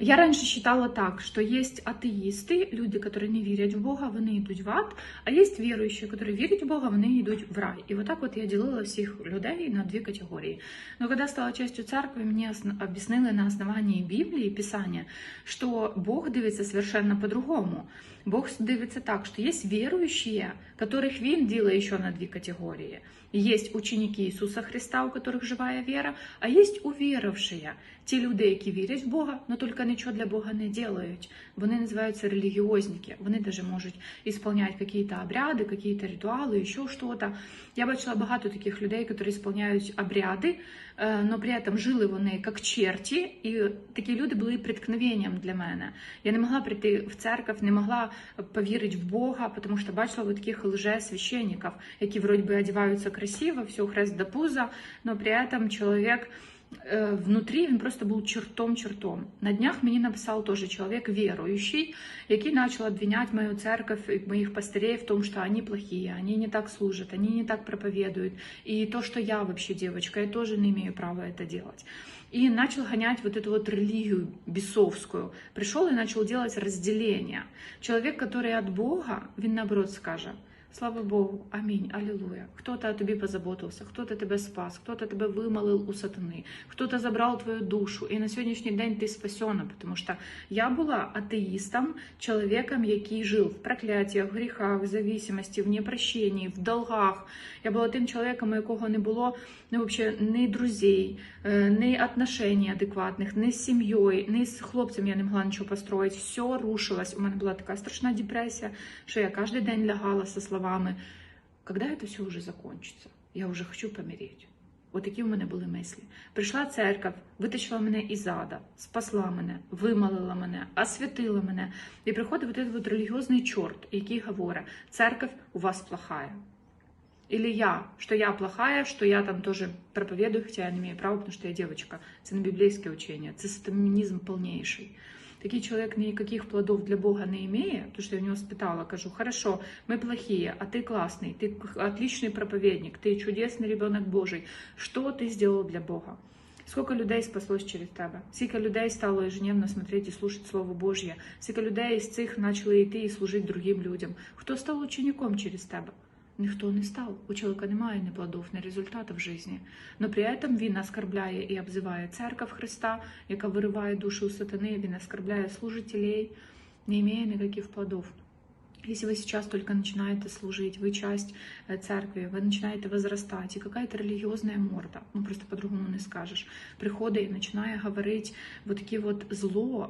Я раніше считала так, що є атеїсти, люди, які не вірять в Бога, вони йдуть в ад, а є віруючі, які вірять в Бога, вони йдуть в рай. І отак от я ділила всіх людей на дві категорії. Но коли стала частью церкви, мені осн- об'яснили на основании Біблії, Писання, що Бог дивиться совершенно по-другому. Бог дивиться так, що є віруючі, которых він ділить ще на дві категорії. Есть ученики Ісуса Христа, у которых живая вера, а есть уверовшие, ті люди, які вірять в Бога, но тільки Нічого для Бога не делають. Вони називаються релігіозники. Вони даже можуть ісполняти якісь обряди, якісь ритуали, ще щось. Я бачила багато таких людей, які ісполняють обряди, е, но при этом жили вони як черті, і такі люди були преткновенням для мене. Я не могла прийти в церковь, не могла повірити в Бога, тому що бачила вот таких лже-священників, які вроде би одягаються красиво, все хрест до пуза, но при этом чоловік е, внутрі він просто був чертом-чертом. На днях мені написав теж чоловік віруючий, який почав обвинять мою церковь и моих пастырей в том, что они плохие, они не так служат, они не так проповедуют. И то, что я вообще девочка, я тоже не имею права это делать. И начал гонять вот эту вот религию бесовскую. Пришел и начал делать разделение. Человек, который от Бога, він наоборот скаже, Слава Богу, амінь, алілуя. Хто-то о тобі позаботився, хто-то тебе спас, хто-то тебе вимолив у сатани, хто-то забрав твою душу. І на сьогоднішній день ти спасена, тому що я була атеїстом, чоловіком, який жив в прокляттях, в гріхах, в зависимості, в непрощенні, в долгах. Я була тим чоловіком, у якого не було ну, вообще, ні друзей, е, ні отношень адекватних, ні з сім'єю, ні з хлопцем я не могла нічого построїти. Все рушилось. У мене була така страшна депресія, що я кожен день лягала со словами, когда это все уже закончится? Я уже хочу помереть. От такі в мене були мислі. Прийшла церковь, витащила мене із ада, спасла мене, вимолила мене, освятила мене. І приходить вот релігіозний чорт, який говорить, церковь у вас плохая. Или я, что я плохая, что я там тоже проповедую, хотя я не имею права, потому что я девочка. Це не біблійське учення, це сатанізм повніший. Такий чоловік ніяких плодов для Бога не имея, потому что я у него спитала, кажу, хорошо, мы плохие, а ты классный, ты отличный проповедник, ты чудесный ребенок Божий. Что ты сделал для Бога? Сколько людей спаслось через тебе? Скільки людей стало ежедневно смотреть і слушать Слово Божье? Скільки людей з цих почали йти і служити другим людям? Хто став учеником через тебе? Ніхто не став. У чоловіка немає ні плодов, ні результатів в житті. Но при этом він оскорбляє і обзиває церковь Христа, яка вириває душу у сатани, він оскорбляє служителей, не имея никаких плодов. Если вы сейчас только начинаете служить, вы часть э, церкви, вы начинаете возрастать, и какая-то религиозная морда, ну просто по-другому не скажешь, приходит и начинает говорить вот такие вот зло,